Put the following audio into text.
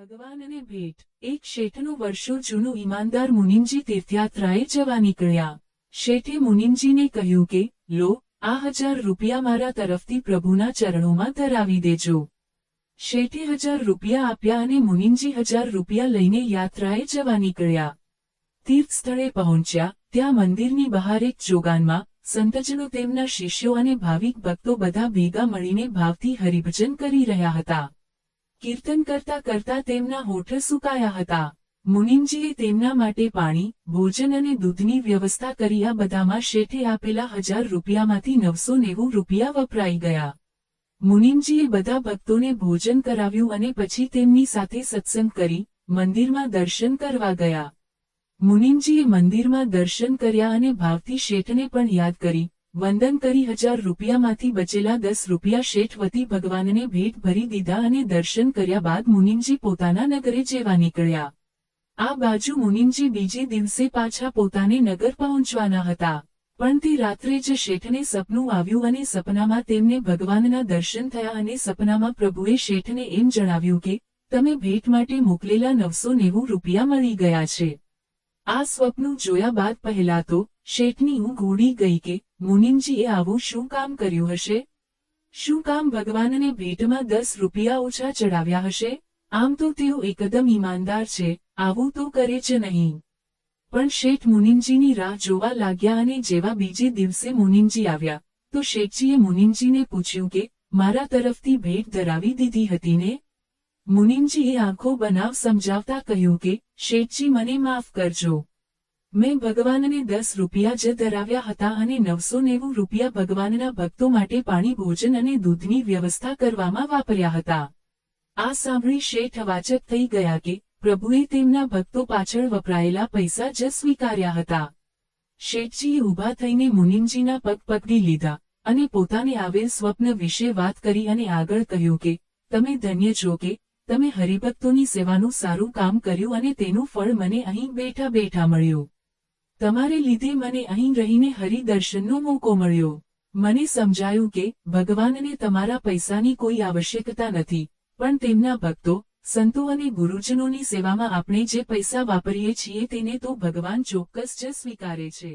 ભગવાન અને ભેટ. એક શેઠનું વર્ષો જૂનું ઈમાનદાર મુનિમજી તીર્થયાત્રાએ જવા નીકળ્યા. શેઠે મુનિમજીને કહ્યું કે, લો, આ હજાર રૂપિયા મારા તરફથી પ્રભુના ચરણોમાં ધરાવી દેજો. શેઠે હજાર રૂપિયા આપ્યા અને મુનિમજી હજાર રૂપિયા લઈને યાત્રાએ જવા નીકળ્યા. તીર્થ સ્થળે પહોંચ્યા. ત્યાં મંદિરની બહાર એક જોગાનમાં સંતજનો તેમના શિષ્યો અને ભાવિક ભક્તો બધા ભેગા મળીને ભાવથી હરિભજન કરી રહ્યા હતા. કીર્તન કરતા કરતા તેમના હોઠ સુકાયા હતા. મુનિમજીએ તેમના માટે પાણી, ભોજન અને દૂધની વ્યવસ્થા કરી આ બધામાં શેઠે આપેલા હજાર રૂપિયામાંથી નવસો નેવું રૂપિયા વપરાઈ ગયા. મુનિમજીએ બધા ભક્તોને ભોજન કરાવ્યું અને પછી તેમની સાથે સત્સંગ કરી, મંદિરમાં દર્શન કરવા ગયા. મુનિમજીએ મંદિરમાં દર્શન કર્યા અને ભાવથી શેઠને પણ યાદ કરી વંદન કરી હજાર રૂપિયામાંથી બચેલા દસ રૂપિયા શેઠ વતી ભગવાનને ભેટ ભરી દીધા અને દર્શન કર્યા બાદ મુનિમજી પોતાના નગરે જેવા નીકળ્યા. આ બાજુ મુનિમજી બીજે દિવસે પાછા પોતાને નગર પહોંચવાના હતા. પણ તે રાત્રે જ શેઠને સપનું આવ્યું અને સપનામાં તેમને ભગવાનના દર્શન થયા અને સપનામાં પ્રભુએ શેઠને એમ જણાવ્યું કે, તમે ભેટ માટે મોકલેલા નવસો નેવું રૂપિયા મળી ગયા છે. આ સ્વપ્ન જોયા બાદ પહેલા તો શેઠની ઊંઘ ઉડી ગઈ કે મુનિમજીએ આવું શું કામ કર્યું હશે? શું કામ ભગવાનને ભેટમાં દસ રૂપિયા ઓછા ચડાવ્યા હશે? આમ તો તેઓ એકદમ ઈમાનદાર છે, આવું તો કરે છે નહીં. પણ શેઠ મુનિમજીની રાહ જોવા લાગ્યા અને જેવા બીજે દિવસે મુનિમજી આવ્યા, તો શેઠજીએ મુનિમજીને પૂછ્યું કે, મારા તરફથી ભેટ ધરાવી દીધી હતી ને? મુનિમજીએ આંખો બનાવ સમજાવતા કહ્યું કે, શેઠજી, મને માફ કરજો. મેં ભગવાનને દસ રૂપિયા જ ધરાવ્યા હતા અને નવસો નેવું રૂપિયા ભગવાનના ભક્તો માટે પાણી, ભોજન અને દૂધની વ્યવસ્થા કરવામાં વાપર્યા હતા. આ સાંભળી શેઠ અવાચક થઈ ગયા કે પ્રભુએ તેમના ભક્તો પાછળ વપરાયેલા પૈસા જ સ્વીકાર્યા હતા. શેઠજીએ ઊભા થઈને મુનિમજીના પગ પકડી લીધા અને પોતાને આવેલ સ્વપ્ન વિશે વાત કરી અને આગળ કહ્યું કે, તમે ધન્ય છો કે તમે હરિભક્તોની સેવાનું સારું કામ કર્યું અને તેનું ફળ મને અહીં બેઠા બેઠા મળ્યું. તમારે લીધે મને અહીં રહીને હરિદર્શનનો મોકો મળ્યો. મને સમજાયું કે ભગવાનને તમારા પૈસાની કોઈ આવશ્યકતા નથી, પણ તેમના ભક્તો, સંતો અને ગુરુજનોની સેવામાં આપણે જે પૈસા વાપરીએ છીએ તેને તો ભગવાન ચોક્કસ જ સ્વીકારે છે.